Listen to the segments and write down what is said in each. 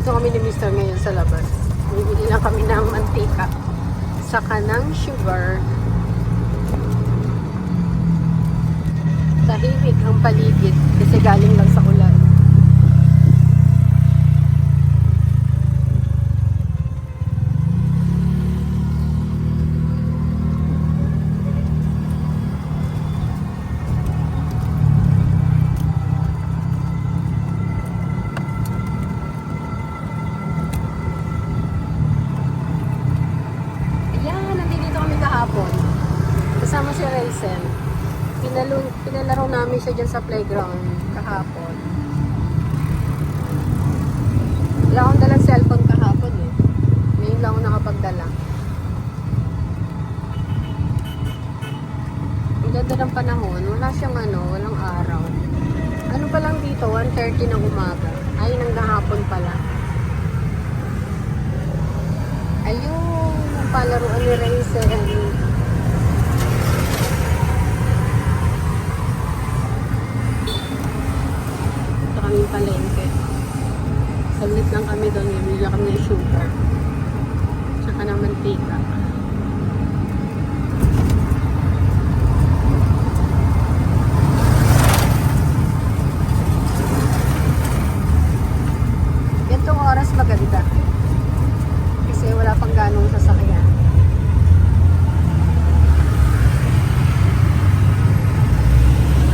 Dito kami ni Mr. ngayon sa labas. Bibili lang kami ng mantika. Saka ng sugar. Tahimik ang paligid kasi galing lang sa ulan. Ayan, nandito kami kahapon. Kasama si Raizen. Pinalo, pinalaro namin siya dyan sa playground kahapon. Wala akong dalang cellphone kahapon eh. Ngayon lang ako nakapagdala. Ang ganda ng panahon. Wala siyang ano, walang araw. Ano pa lang dito? 1.30 ng umaga. Ay, nang hapon pala. Ayun, ang palaruan ni Raizen. Ito kami palengke. Saglit lang kami doon. Bibili kami ng sugar. Tsaka ng mantika. Gantong oras maganda. Kasi wala pang ganong sasakyan.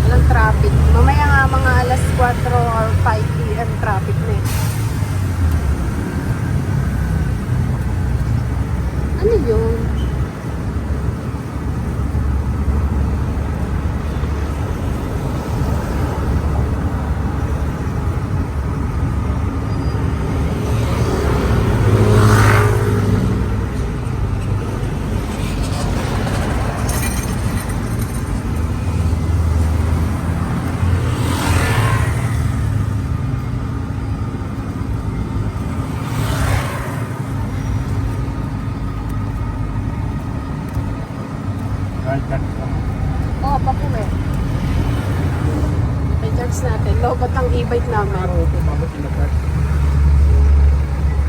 Walang traffic. Mamaya nga mga alas 4 or 5 p.m. traffic na eh. Ano yun? Oo, oh, papo eh. I-charge natin. Lobat ang e-bike namin.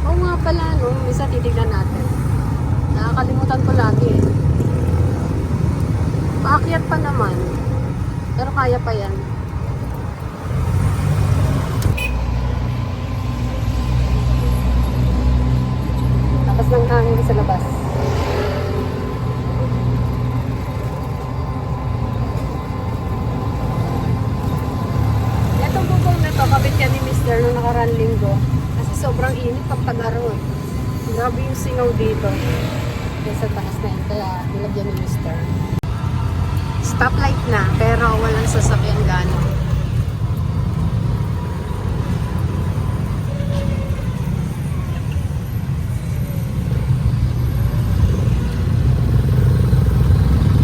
Oo nga pala, no? Misa titignan natin. Nakakalimutan ko lagi eh. Paakyat pa naman. Pero kaya pa yan. Tapos ng hangin sa labas. Itong bubong na to, kabit yan ni Mr. nung nakaraan linggo. Kasi sobrang init pag pag-araw. eh. Grabe yung singaw dito. Kaya sa taas na yun, kaya nilagyan ni Mr. Stoplight na, pero walang sasakyan gano'n.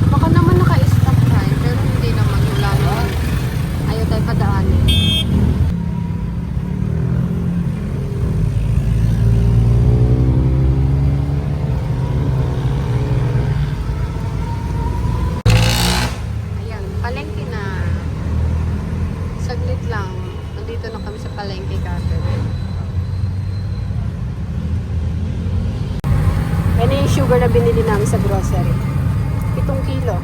Baka naman naka-stop tayo, pero hindi naman. Wala naman. Ayaw tayo padaanin. Ayan, palengke na. Saglit lang. Nandito na kami sa palengke kagad. Yan yung sugar na binili namin sa grocery. Pitong kilo.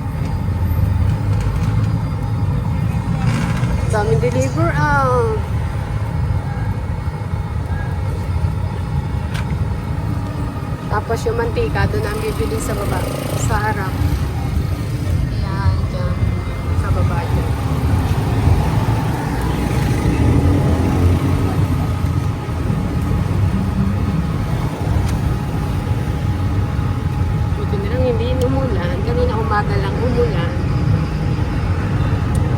Daming deliver ah. Tapos yung mantika, doon ang bibili sa baba. Sa harap. Ayan, dyan. Sa baba dyan. Buti na lang hindi umulan. Kanina umaga lang umulan.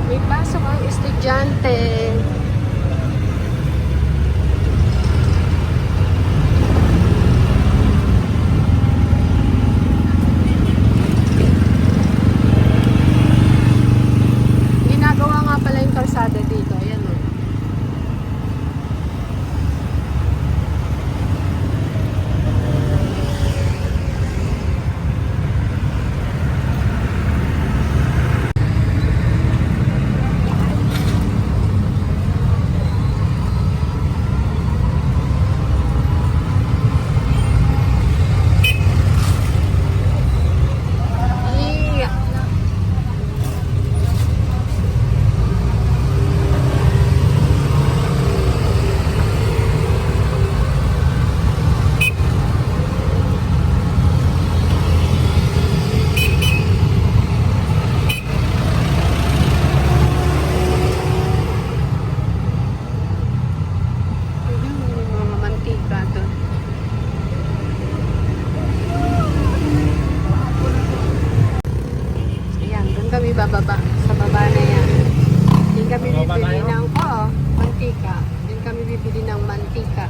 May pasok ang estudyante. bibili ng mantika.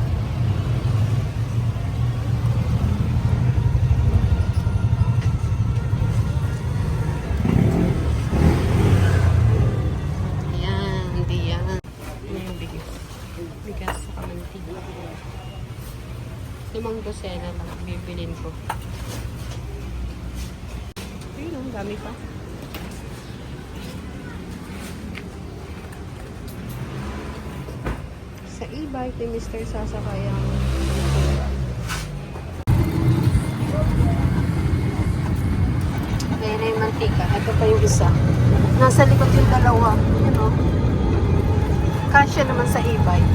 Ayan, hindi yan. Ano yung bigas? Bigas sa kamantika. Limang dosena lang bibilin ko. Ayun, ang dami pa. Sa e-bike ni Mr. sasakay ang Ayan na yung mantika. Ito pa yung isa. Nasa likod yung dalawa. Yan o. Kasya naman sa e-bike.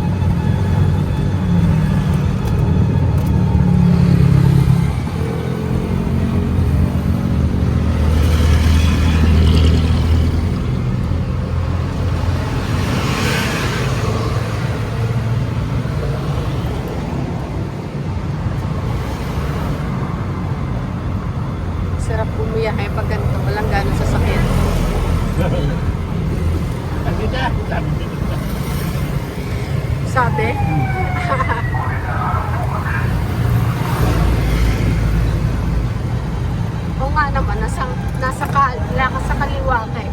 Sarap bumiyahe pag ganito. Walang gano'ng sasakyan. Sabi ka, sabi. Sabi? Oo nga naman, nasa, nasa ka, lakas sa kaliwa ka eh.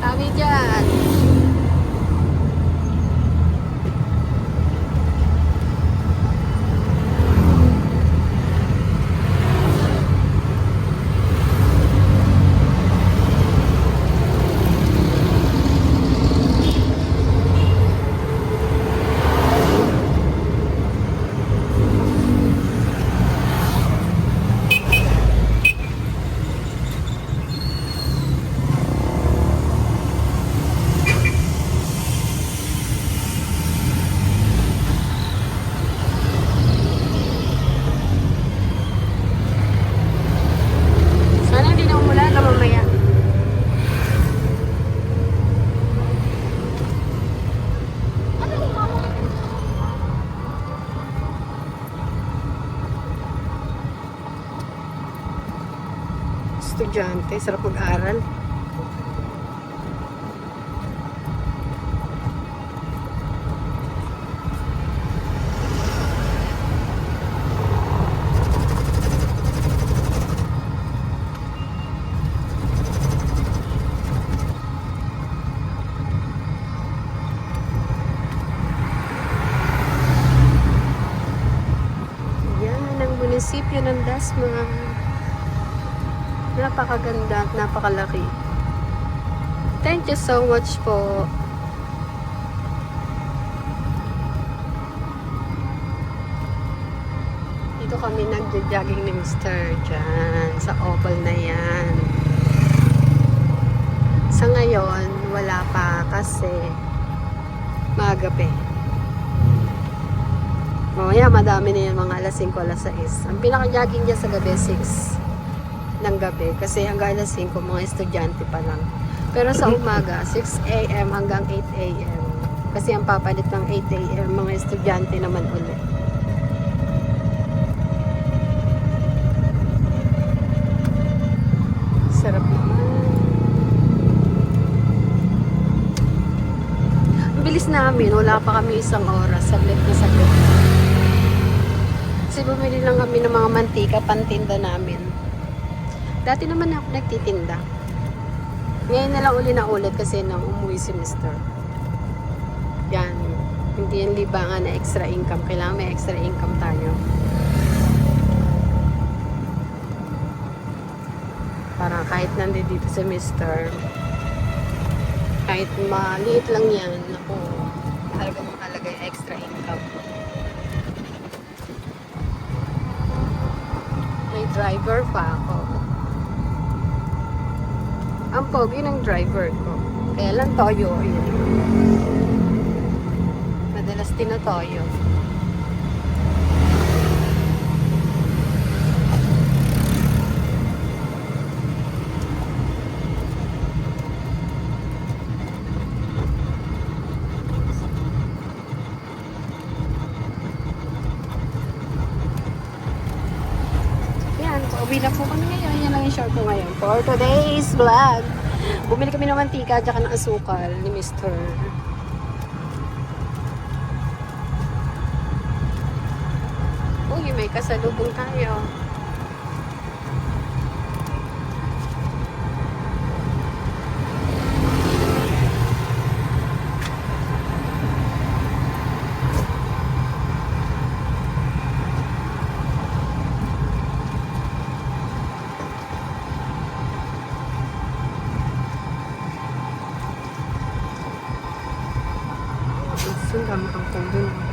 Kami dyan. Sana hindi na umulan na mamaya. Estudyante, sarap mag-aral. Munisipyo ng Dasma. Napakaganda at napakalaki. Thank you so much po. Dito kami nagja-jogging ni Mr. Dyan, sa oval na yan. Sa ngayon, wala pa kasi magabi. Mamaya madami na yung mga alas 5, alas 6. Ang pinaka-jogging niya sa gabi 6 ng gabi kasi hanggang alas 5 mga estudyante pa lang. Pero sa umaga 6 a.m. hanggang 8 a.m. Kasi ang papalit ng 8 a.m. mga estudyante naman ulit. Sarap naman. Ang bilis namin, wala pa kami isang oras. Saglit na saglit. Kasi bumili lang kami ng mga mantika, pantinda namin. Dati naman ako nagtitinda. Ngayon na lang uli na ulit kasi nang umuwi si Mr. Yan. Hindi yan libangan na extra income. Kailangan may extra income tayo. Para kahit nandito dito si Mr. Kahit maliit lang yan, ako, mahalaga yung extra income. May driver pa ako. Ang pogi ng driver ko. Kaya lang toyo yun. Madalas tinatoyo. Yan, pauwi na po kami ngayon. Yan lang yung short ko ngayon for today's vlog. Bumili kami ng mantika at ng asukal ni Mr. Uy, may kasalubong tayo. Ang dami ang dun.